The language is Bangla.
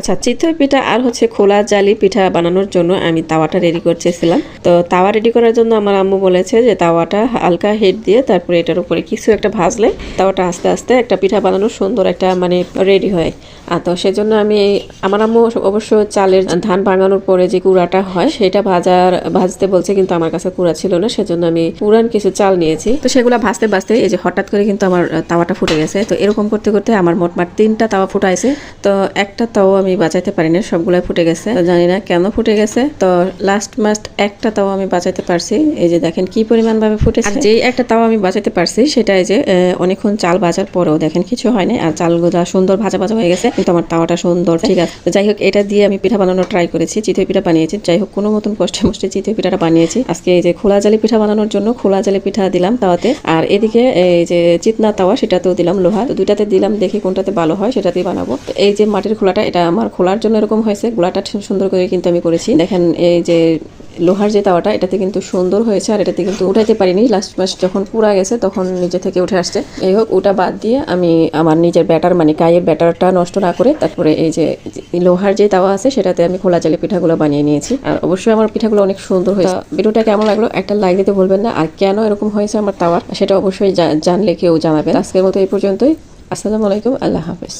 আচ্ছা চিতই পিঠা আর হচ্ছে খোলা জালি পিঠা বানানোর জন্য আমি তাওয়াটা রেডি করতেছিলাম তো তাওয়া রেডি করার জন্য আমার আম্মু বলেছে যে তাওয়াটা হালকা হিট দিয়ে তারপরে এটার উপরে কিছু একটা ভাজলে তাওয়াটা আস্তে আস্তে একটা পিঠা বানানোর সুন্দর একটা মানে রেডি হয়। আর তো সেজন্য আমি আমার আম্মু অবশ্য চালের ধান ভাঙানোর পরে যে কুড়াটা হয় সেটা ভাজার ভাজতে বলছে কিন্তু আমার কাছে কুড়া ছিল না, সেজন্য আমি পুরান কিছু চাল নিয়েছি। তো সেগুলো ভাজতে ভাজতে এই যে হঠাৎ করে কিন্তু আমার তাওয়াটা ফুটে গেছে। তো এরকম করতে করতে আমার মোটমাট তিনটা তাওয়া ফুটাইছে। তো একটা তাও আমি বাঁচাইতে পারি না সবগুলাই ফুটে গেছে। জানি না কেন ফুটে গেছে। তো লাস্ট মাস্ট একটা তাও আমি বাঁচাইতে পারছি। এই যে দেখেন কি পরিমাণ ভাবে ফুটেছে। আর যেই একটা তাও আমি বাঁচাইতে পারছি সেটা এই যে অনেকক্ষণ চাল ভাজার পরেও দেখেন কিছু হয়নি। আর চালগুলো সুন্দর ভাজা ভাজা হয়ে গেছে, কিন্তু আমার তাওয়াটা সুন্দর, ঠিক আছে। তো যাই হোক, এটা দিয়ে আমি পিঠা বানানোর ট্রাই করেছি, চিতই পিঠা বানিয়েছি। যাই হোক, কোনো মতন কষ্টে মষ্টে চিতই পিঠাটা বানিয়েছি। আজকে এই যে খোলা জালি পিঠা বানানোর জন্য খোলা জালি পিঠা দিলাম তাওয়াতে। আর এদিকে এই যে চিতনা তাওয়া, সেটাতেও দিলাম লোহা। দুইটাতে দিলাম, দেখি কোনটাতে ভালো হয়, সেটাতেই বানাবো। এই যে মাটির খোলাটা, এটা খোলার জন্য এরকম হয়েছে। গোলাটা সুন্দর করে কিন্তু আমি করেছি। দেখেন এই যে লোহার যে তাওয়াটা, এটাতে কিন্তু সুন্দর হয়েছে আর এটাতে কিন্তু উঠাইতে পারিনি। লাস্ট মাস যখন পুরা গেছে, তখন নিজে থেকে উঠে আসছে। এই হোক, ওটা বাদ দিয়ে আমি আমার নিজের ব্যাটার মানে গায়ের ব্যাটারটা নষ্ট না করে তারপরে এই যে লোহার যে তাওয়া আছে, সেটাতে আমি খোলা জালি পিঠাগুলো বানিয়ে নিয়েছি। আর অবশ্যই আমার পিঠাগুলো অনেক সুন্দর হয়েছে। ভিডিওটা কেমন লাগল? একটা লাইক দিতে বলবেন না। আর কেন এরকম হয়েছে আমার তাওয়া, সেটা অবশ্যই জানলে কেউ জানাবেন। আজকের মতো এই পর্যন্তই। আসসালামু আলাইকুম। আল্লাহ হাফেজ।